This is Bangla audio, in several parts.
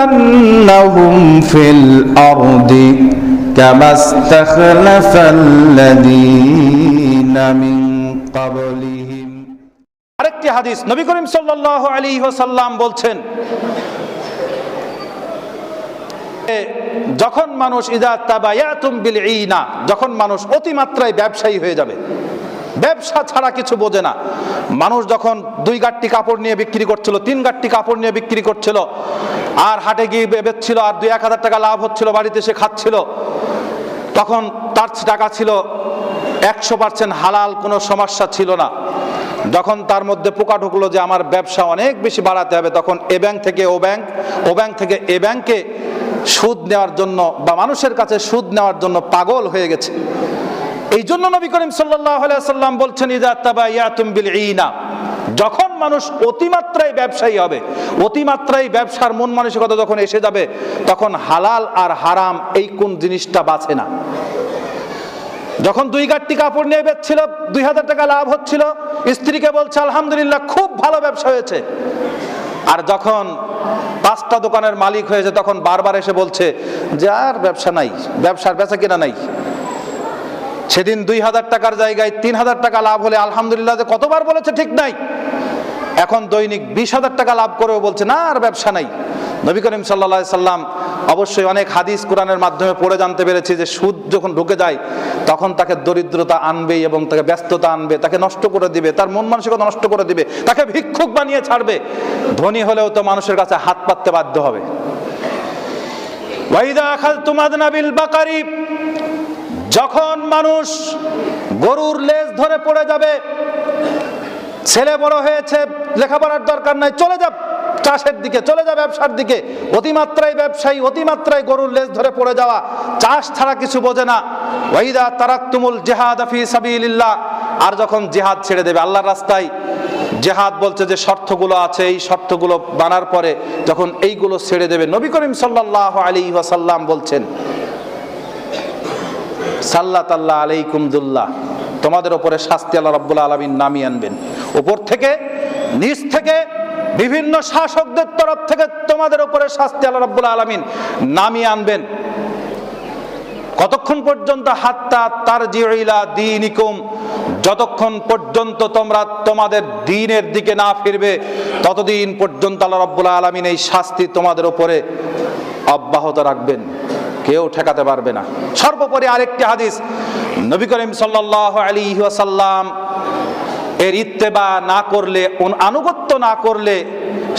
ليستخلفنهم في الأرض كما استخلف الذين من قبلهم আরেকটি হাদিস নবী করিম সাল্লাল্লাহু আলাইহি ওয়াসাল্লাম বলছেন এ, যখন মানুষ ইদা তাবায়াতুম বিল ইনা যখন মানুষ অতিমাত্রায় ব্যবসায়ী হয়ে যাবে ব্যবসা ছাড়া কিছু বোঝে না। মানুষ যখন দুই গাঠটি কাপড় নিয়ে বিক্রি করছিল, তিন গাঠটি কাপড় নিয়ে বিক্রি করছিল, আর হাটে গিয়ে বেচছিল, আর দুই এক হাজার টাকা লাভ হচ্ছিল, বাড়িতে সে খাচ্ছিল, তখন তার টাকা ছিল একশো পার্সেন্ট হালাল, কোনো সমস্যা ছিল না। যখন তার মধ্যে পোকা ঢুকলো যে আমার ব্যবসা অনেক বেশি বাড়াতে হবে, তখন এ ব্যাংক থেকে ও ব্যাংক ও ব্যাংক থেকে এ ব্যাংকে সুদ নেওয়ার জন্য বা মানুষের কাছে সুদ নেওয়ার জন্য পাগল হয়ে গেছে। এই জন্য নবী করিম সাল্লাম বলছেন বিল ইনা যখন মানুষ অতিমাত্রায় ব্যবসায়ী হবে, অতিমাত্রায় ব্যবসার মন মানসিকতা যখন এসে যাবে, তখন হালাল আর হারাম এই কোন জিনিসটা বাঁচে না। যখন দুই গাঠটি কাপড় নিয়ে বেচছিল, দুই হাজার টাকা লাভ হচ্ছিল, স্ত্রীকে বলছে, আলহামদুলিল্লাহ, খুব ভালো ব্যবসা হয়েছে। আর যখন পাঁচটা দোকানের মালিক হয়েছে, তখন বারবার এসে বলছে, যে আর ব্যবসা নাই, ব্যবসার বেচা কিনা নাই। সেদিন দুই হাজার টাকার জায়গায় তিন হাজার টাকা লাভ হলে আলহামদুলিল্লাহ যে কতবার বলেছে ঠিক নাই। এখন দৈনিক বিশ হাজার টাকা লাভ করেও বলছে, না, আর ব্যবসা নাই। নবী করিম সাল্লা সাল্লাম অবশ্যই অনেক হাদিস কোরআনের মাধ্যমে পড়ে জানতে পেরেছি যে সুদ যখন ঢুকে যায়, তখন তাকে দরিদ্রতা আনবে এবং তাকে ব্যস্ততা আনবে, তাকে নষ্ট করে দিবে, তার মন মানসিকতা নষ্ট করে দিবে, তাকে ভিক্ষুক বানিয়ে ছাড়বে। ধনী হলেও তো মানুষের কাছে হাত পাততে বাধ্য হবে। ওয়াইদা আখালতুম আদনাবিল বাকারি যখন মানুষ গরুর লেজ ধরে পড়ে যাবে। ছেলে বড় হয়েছে, লেখাপড়ার দরকার নাই, চলে যা চাষের দিকে, চলে যা ব্যবসার দিকে। অতিমাত্রায় ব্যবসায়ী, অতিমাত্রায় গরুর লেজ ধরে পড়ে যাওয়া, চাষ ছাড়া কিছু বোঝে না। ওয়াইদা তারাক্তুমুল জেহাদ ফি সাবিলিল্লাহ। আর যখন জেহাদ ছেড়ে দেবে, আল্লাহর রাস্তায় জেহাদ বলছে যে শর্তগুলো আছে, এই শর্তগুলো বানার পরে যখন এইগুলো ছেড়ে দেবে, নবী করিম সাল্লাল্লাহু আলাইহি ওয়াসাল্লাম বলছেন সাল্লাত আল্লাহ আলাইকুম দুল্লাহ। তোমাদের ওপরে শাস্তি আল্লাহ রাব্বুল আলামিন নামিয়ে আনবেন। উপর থেকে, নিচ থেকে, বিভিন্ন শাসকদের তরফ থেকে তোমাদের উপরে শাস্তি আল্লাহ রাব্বুল আলামিন নামিয়ে আনবেন। কতক্ষণ পর্যন্ত? হাত্তা তার জিলা দিনিকুম। যতক্ষণ পর্যন্ত তোমরা তোমাদের দিনের দিকে না ফিরবে, ততদিন পর্যন্ত আল্লাহ রাব্বুল আলামিন এই শাস্তি তোমাদের উপরে অব্যাহত রাখবেন। কেউ ঠেকাতে পারবে না। সর্বোপরি আরেকটি হাদিস, নবী করিম সাল্লাল্লাহু আলাইহি ওয়াসাল্লাম এর ইত্তেবা না করলে আনুগত্য না করলে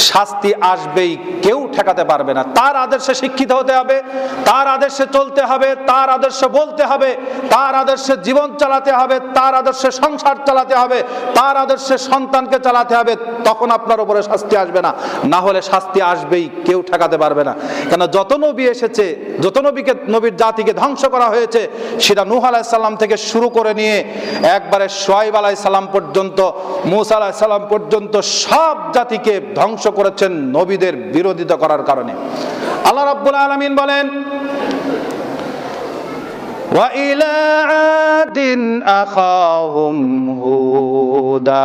শাস্তি আসবেই, কেউ ঠেকাতে পারবে না। তার আদর্শে শিক্ষিত হতে হবে, তার আদর্শে চলতে হবে, তার আদর্শে বলতে হবে, তার আদর্শে জীবন চালাতে হবে, তার আদর্শে সংসার চালাতে হবে, তার আদর্শে সন্তানকে চালাতে হবে। তখন আপনার উপরে শাস্তি আসবে না না হলে শাস্তি আসবেই কেউ ঠেকাতে পারবে না কেন যত নবী এসেছে যত নবীকে নবীর জাতিকে ধ্বংস করা হয়েছে সেটা নূহ আলাইসাল্লাম থেকে শুরু করে নিয়ে একবারে সোয়াইব আলাইসাল্লাম পর্যন্ত মুসা আলাইসাল্লাম পর্যন্ত সব জাতিকে ধ্বংস করেছেন নবীদের বিরোধিতা করার কারণে আল্লাহ রাব্বুল আলামিন বলেন وإلى عاد أخاهم هودا